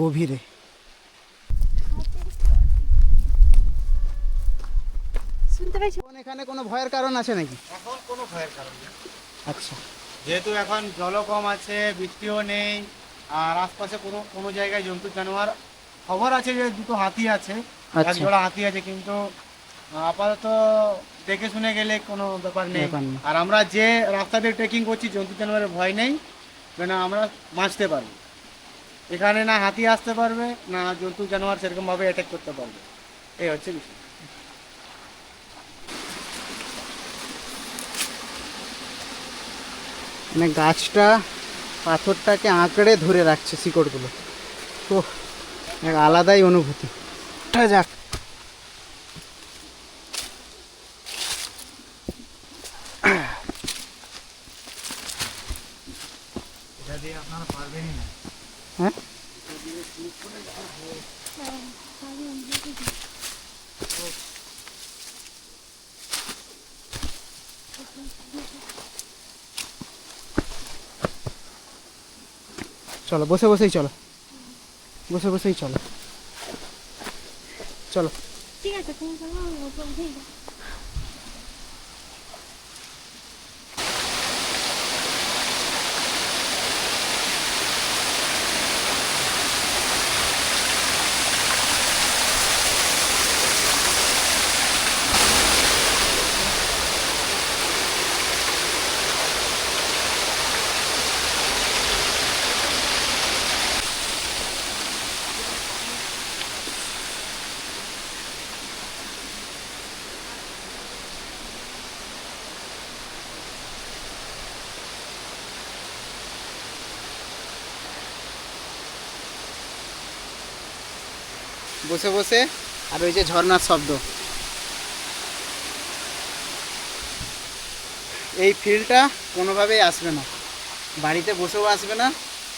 গভীরে। এখন কোনো ভয়ের কারণ আছে নাকি? এখন কোনো ভয়ের কারণ নেই। আচ্ছা। যেহেতু এখন জল কম আছে বৃষ্টিও নেই আর আশপাশে কোনো কোনো জায়গায় জন্তু জানোয়ার খবর আছে যে দুটো হাতি আছে এক আচ্ছা। জোড়া হাতি আছে কিন্তু আপাতত দেখে শুনে গেলে কোনো ব্যাপার নেই। ব্যাপার নেই। আর আমরা যে রাস্তা দিয়ে ট্রেকিং করছি জন্তু জানোয়ারের ভয় নেই কেন আমরা বাঁচতে পারব। এখানে না হাতি আসতে পারবে না জন্তু জানোয়ার সেরকমভাবে অ্যাটাক করতে পারবে। এই হচ্ছে বিষয়। মানে গাছটা পাথরটাকে আঁকড়ে ধরে রাখছে শিকড়গুলো। তো এক আলাদাই অনুভূতি। যাক। চলো বসে বসেই চলো। বসে বসেই চলো। চলো। ঠিক আছে বসে বসে, আর ওই যে ঝর্ণার শব্দ। এই ফিলটা কোনোভাবেই আসবে না। বাড়িতে বসেও আসবে না,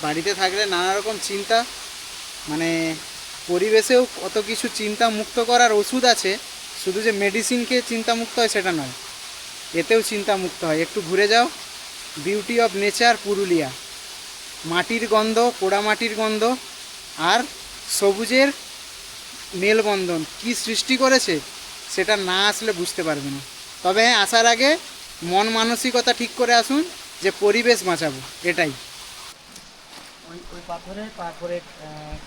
বাড়িতে থাকলে নানা রকম চিন্তা মানে পরিবেশেও কত কিছু চিন্তা মুক্ত করার ওষুধ আছে, শুধু যে মেডিসিনকে চিন্তা মুক্ত হয় সেটা নয়। এতেও চিন্তা মুক্ত হয়। একটু ঘুরে যাও। Beauty of nature, Purulia. মাটির গন্ধ পোড়া মাটির গন্ধ, আর সবুজের মেলবন্ধন কি সৃষ্টি করেছে সেটা না আসলে বুঝতে পারবে না। তবে হ্যাঁ আসার আগে মন মানসিকতা ঠিক করে আসুন যে পরিবেশ বাঁচাবো এটাই। ওই ওই পাথরে পাথরের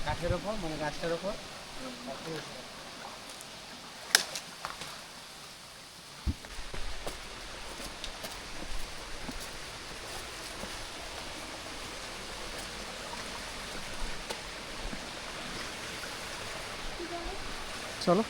কাঠের ওপর মানে গাছটার ওপর? চলো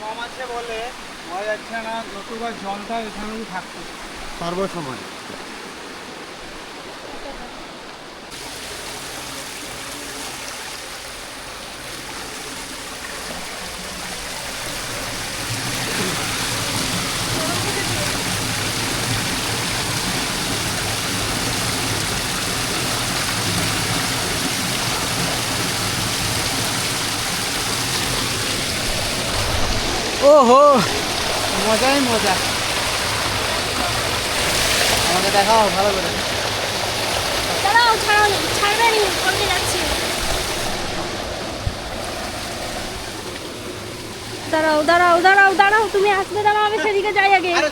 কম আছে বলে হয় যাচ্ছে না নতুবা জলটা এখানেই থাকতো সর্বসময়। ওহো। মজাই মজা। আমাকে দেখাও ভালো করে। দাঁড়াও ছাড়াও ছাড়বে করতে যাচ্ছি। দাঁড়াও দাঁড়াও দাঁড়াও দাঁড়াও তুমি আসবে দাঁড়াও আমি সেদিকে যাই আগে। আরে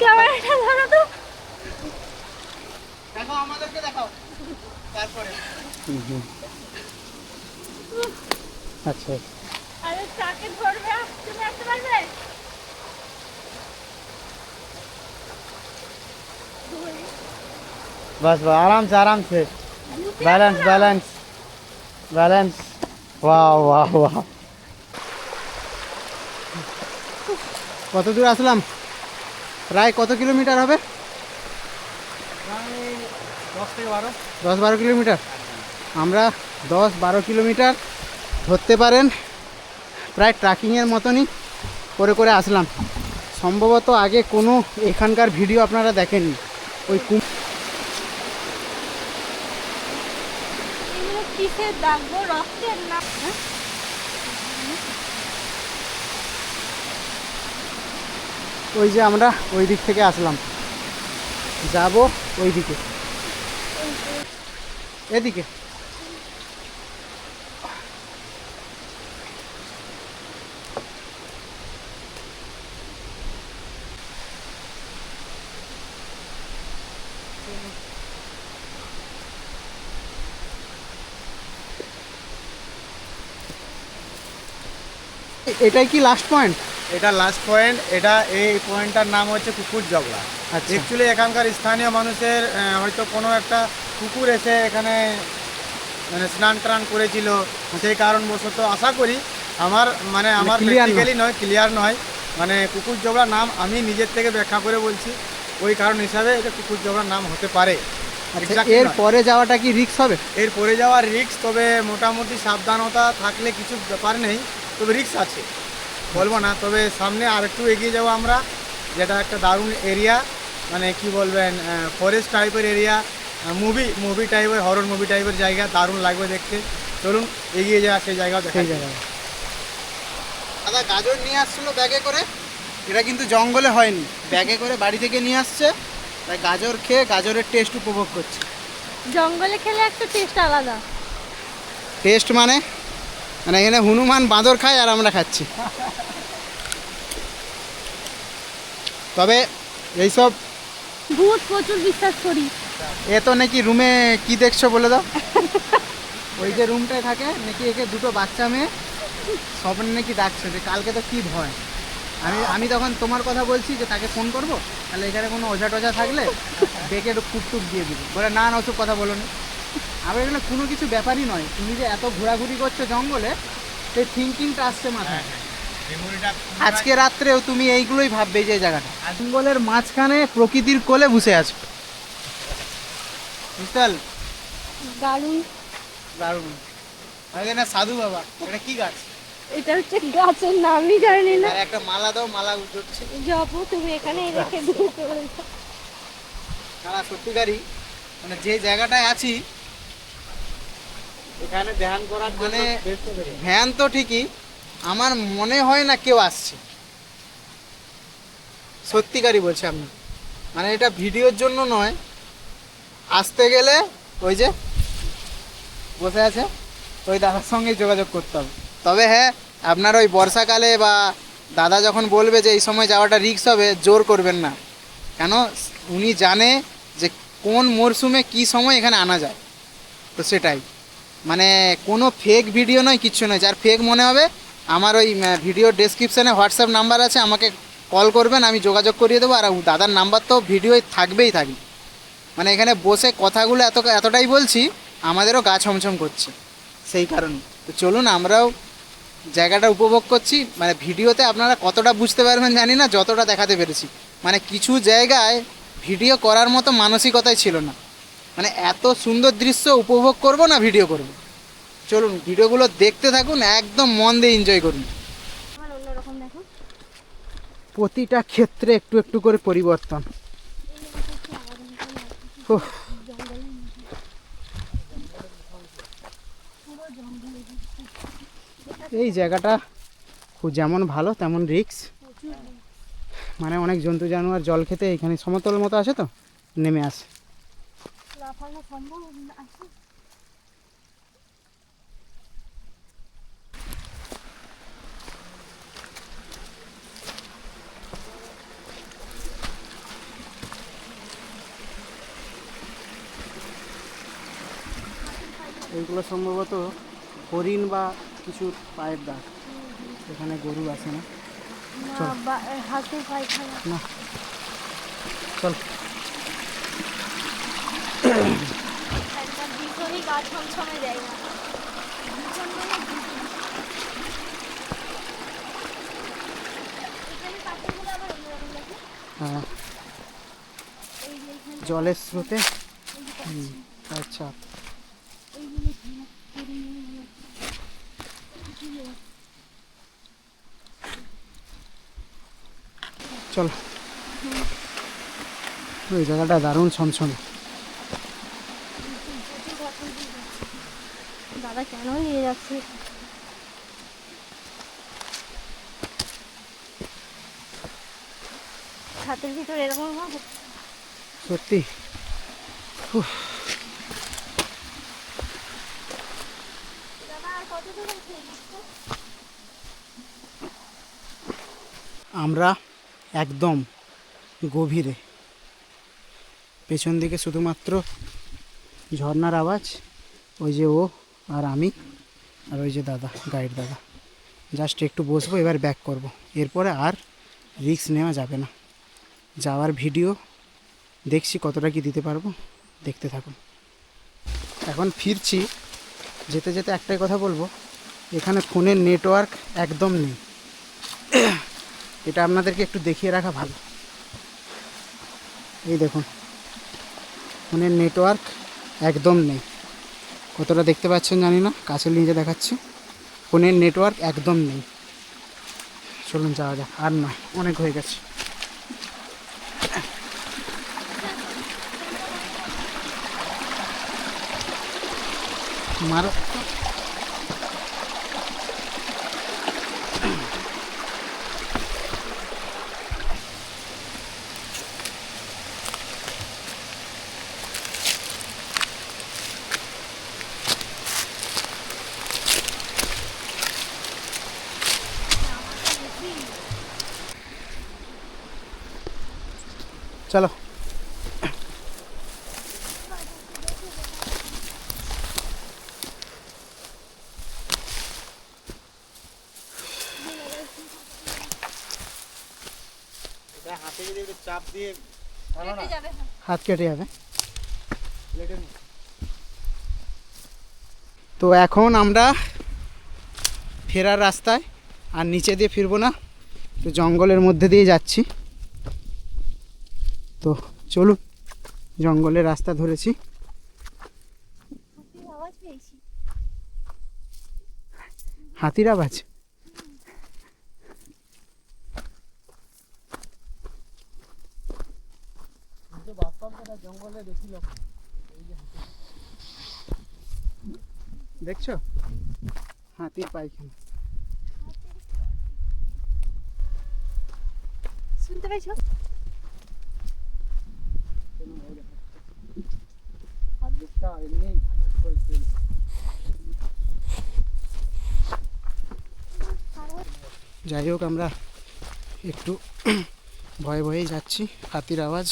ক্যামেরাটা ধরো তো। দেখো আমাদেরকে দেখাও। তারপরে। আচ্ছা। আরে ট্রাকে আরামসে আরামসে। Balance balance balance wow wow কত দূর আসলাম? প্রায় কত কিলোমিটার হবে? দশ থেকে বারো। দশ বারো কিলোমিটার? আমরা দশ বারো কিলোমিটার ধরতে পারেন প্রায় ট্রাকিংয়ের মতনই করে করে আসলাম। সম্ভবত আগে কোনো এখানকার ভিডিও আপনারা দেখেননি। ওই কুম হ্যাঁ? ওই যে আমরা ওই দিক থেকে আসলাম। যাব ওই দিকে। এদিকে। এটাই কি লাস্ট পয়েন্ট এটা লাস্ট পয়েন্ট এটা এই পয়েন্টটার নাম হচ্ছে কুকুর জগলা আচ্ছা। অ্যাকচুয়ালি এখানকার স্থানীয় মানুষের হয়তো কোনো একটা কুকুর এসে এখানে মানে স্নান টান করেছিল। সেই কারণবশত আশা করি আমার মানে আমার clear নয়। ক্লিয়ার নয়। মানে কুকুর জগড়ার নাম আমি নিজের থেকে ব্যাখ্যা করে বলছি। ওই কারণ হিসাবে এটা কুকুর জগড়ার নাম হতে পারে। আচ্ছা এর পরে যাওয়াটা কি রিস্ক হবে? এর পরে যাওয়ার রিক্স তবে মোটামুটি সাবধানতা থাকলে কিছু ব্যাপার নেই। তবে রিস্ক আছে। বলব না তবে সামনে আর একটু এগিয়ে যাব আমরা। যেটা একটা দারুণ এরিয়া মানে কি বলবেন ফরেস্ট টাইপের এরিয়া মুভি মুভি টাইপের হরর মুভি টাইপের জায়গা দারুণ লাগবে দেখতে। চলুন এগিয়ে যাওয়া সেই জায়গাও দেখা সেই জায়গায়। দাদা গাজর নিয়ে আসছিল ব্যাগে করে। এটা কিন্তু জঙ্গলে হয়নি। ব্যাগে করে বাড়ি থেকে নিয়ে আসছে। তাই গাজর খেয়ে গাজরের টেস্ট উপভোগ করছে। জঙ্গলে খেলে একটা টেস্ট আলাদা। টেস্ট মানে? মানে এখানে হনুমান বাঁদর খায় আর আমরা খাচ্ছি। তবে এইসব ভূত প্রচুর বিশ্বাস করি। এ তো নাকি রুমে কি দেখছ বলে দাও। ওই যে রুমটায় থাকে নাকি একে দুটো বাচ্চা মেয়ে স্বপ্নে নাকি ডাকছে যে কালকে তো কি ভয়। আমি আমি তখন তোমার কথা বলছি যে তাকে ফোন করব তাহলে এখানে কোনো ওঝা টোঝা থাকলে ডেকে একটু কুটটুক দিয়ে দিবি। বলে না না ওসব কথা বলো না। আবার এখানে কোনো কিছু ব্যাপারই নয়। তুমি যে এত ঘোরাঘুরি করছ জঙ্গলে সেই থিঙ্কিংটা আসছে মাথায়। আজকে রাত্রেও তুমি এইগুলোই ভাববে যে জায়গাটা। জঙ্গলের মাঝখানে প্রকৃতির কোলে বসে আছো। বুঝতে পারলে দারুণ। দারুণ না সাধু বাবা এটা কি গাছ? এটা হচ্ছে গাছের নামই জানি না। একটা মালা দাও মালা উঠছে জপ তুমি এখানে রেখে দিয়ে চলে যাও। সারা সত্যিকারই মানে যে জায়গাটায় আছি এখানে ধ্যান করার মানে ভ্যান তো ঠিকই আমার মনে হয় না কেউ আসছে। সত্যিকারই বলছি আপনি মানে এটা ভিডিওর জন্য নয় আসতে গেলে ওই যে বসে আছে ওই দাদার সঙ্গে যোগাযোগ করতে হবে। তবে হ্যাঁ আপনার ওই বর্ষাকালে বা দাদা যখন বলবে যে এই সময় যাওয়াটা রিস্ক হবে জোর করবেন না। কেন? উনি জানে যে কোন মরশুমে কি সময় এখানে আনা যায়। তো সেটাই। মানে কোনো ফেক ভিডিও নয়, কিচ্ছু নয়। যার ফেক মনে হবে, আমার ওই ভিডিও ডেসক্রিপশানে হোয়াটসঅ্যাপ নাম্বার আছে, আমাকে কল করবেন, আমি যোগাযোগ করিয়ে দেবো। আর দাদার নাম্বার তো ভিডিওয় থাকবেই থাকবে। মানে এখানে বসে কথাগুলো এত, এতটাই বলছি, আমাদেরও গা ছমছম করছে সেই কারণে। তো চলুন, আমরাও জায়গাটা উপভোগ করছি। মানে ভিডিওতে আপনারা কতটা বুঝতে পারবেন জানি না, যতটা দেখাতে পেরেছি। মানে কিছু জায়গায় ভিডিও করার মতো মানসিকতাই ছিল না। মানে এত সুন্দর দৃশ্য উপভোগ করব না ভিডিও করব? চলুন ভিডিওগুলো দেখতে থাকুন একদম মন দিয়ে এনজয় করুন। প্রতিটা ক্ষেত্রে একটু একটু করে পরিবর্তন। এই জায়গাটা খুব যেমন ভালো তেমন রিক্স। মানে অনেক জন্তু জানোয়ার জল খেতে এখানে সমতল মতো আছে তো নেমে আসে। লাফানো সম্ভব আছে এইগুলো সম্ভবত হরিণ বা কিছু পায়ের দাগ। এখানে গরু আছে না? না পায়খানা। না। চল। হ্যাঁ। জলের স্রোতে? আচ্ছা। চল। ওই জায়গাটা দারুণ ছমছমে। দাদা কেন নিয়ে যাচ্ছে? হাতের ভিতর এরকম সত্যি? আমরা একদম গভীরে। পেছন দিকে শুধুমাত্র ঝর্নার আওয়াজ, ওই যে ও আর আমি আর ওই যে দাদা, গাইড দাদা। জাস্ট একটু বসবো, এবার ব্যাক করব। এরপরে আর রিস্ক নেওয়া যাবে না। যাওয়ার ভিডিও দেখছি কতটা কি দিতে পারব, দেখতে থাকুন। এখন ফিরছি, যেতে যেতে একটাই কথা বলব, এখানে ফোনের নেটওয়ার্ক একদম নেই। এটা আপনাদেরকে একটু দেখিয়ে রাখা ভালো। এই দেখুন, ফোনের নেটওয়ার্ক একদম নেই। কতটা দেখতে পাচ্ছেন জানি না, কাছে নিয়ে দেখাচ্ছি। ফোনের নেটওয়ার্ক একদম নেই। চলুন যাওয়া যাক, আর নয় অনেক হয়ে গেছে। মারো। চলো। হাতে যদি একটু চাপ দিয়ে ভালো না? কেটে যাবে হ্যাঁ। হাত কেটে যাবে। তো এখন আমরা ফেরার রাস্তায় আর নিচে দিয়ে ফিরবো না তো জঙ্গলের মধ্যে দিয়ে যাচ্ছি। তো চলুন জঙ্গলের রাস্তা ধরেছি। হাতির আওয়াজ জঙ্গলে দেখছ? হাতির পায়খানা। শুনতে পেয়েছ? যাই হোক আমরা একটু ভয়ে ভয়েই যাচ্ছি। হাতির আওয়াজ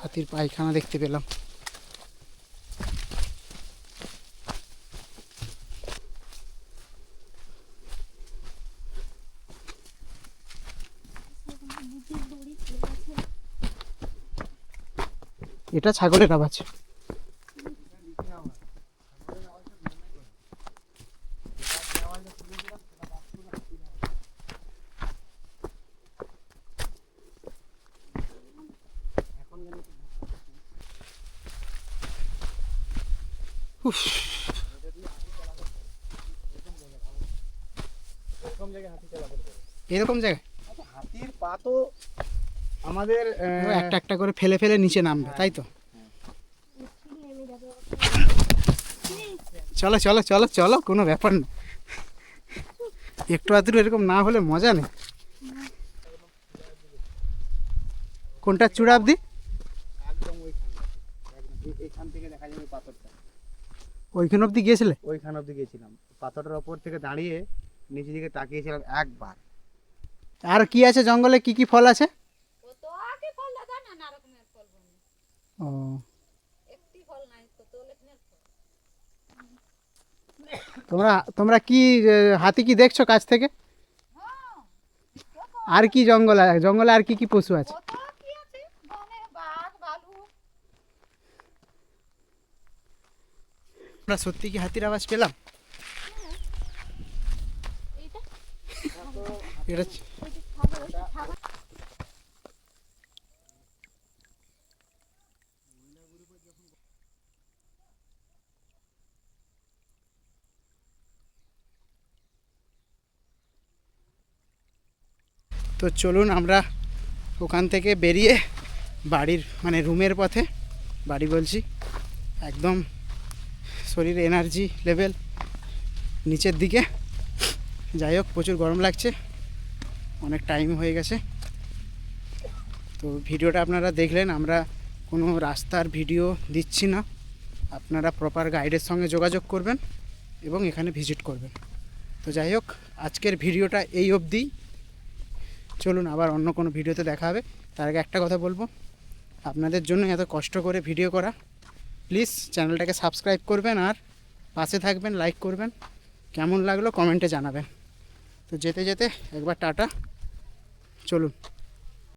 হাতির পায়খানা দেখতে পেলাম। এটা ছাগলের আওয়াজ উফ, এরকম জায়গায়? আচ্ছা হাতির পা তো আমাদের একটা একটা করে ফেলে ফেলে নিচে নামবে তাই তো? চলো চলো চলো চলো কোনো ব্যাপার না। একটু আধটু এরকম না হলে মজা নেই। কোনটা চূড়া অবধি? একদম ওইখান অবধি গিয়েছিলে? ওইখান অব্দি গিয়েছিলাম। পাথরটার ওপর থেকে দাঁড়িয়ে নিচের দিকে তাকিয়েছিলাম একবার। আর কি আছে জঙ্গলে? কি কি ফল আছে কত আগে ফল দাদা নানা রকমের ফল বনে ও। তোমরা তোমরা কি হাতি কি দেখছ কাছ থেকে? আর কি জঙ্গল আছে জঙ্গলে আর কি কি পশু আছে? কত কি আছে? বনে বাঘ ভালু। আমরা সত্যি কি হাতির আওয়াজ পেলাম? এটা ওই যে ছাগল ওই যে ছাগল তো চলুন আমরা ওখান থেকে বেরিয়ে বাড়ির মানে রুমের পথে, বাড়ি বলছি, একদম শরীর এনার্জি লেভেল নিচের দিকে। যাই হোক, প্রচুর গরম লাগছে, অনেক টাইম হয়ে গেছে। তো ভিডিওটা আপনারা দেখলেন, আমরা কোনো রাস্তার ভিডিও দিচ্ছি না। আপনারা প্রপার গাইডের সঙ্গে যোগাযোগ করবেন এবং এখানে ভিজিট করবেন। তো যাই হোক, আজকের ভিডিওটা এই অবধি। চলুন আবার অন্য কোনো ভিডিওতে দেখা হবে। তার আগে একটা কথা বলব। আপনাদের জন্য এত কষ্ট করে ভিডিও করা। প্লিজ চ্যানেলটাকে সাবস্ক্রাইব করবেন আর পাশে থাকবেন, লাইক করবেন। কেমন লাগল কমেন্টে জানাবেন। তো যেতে যেতে একবার টাটা। চলুন।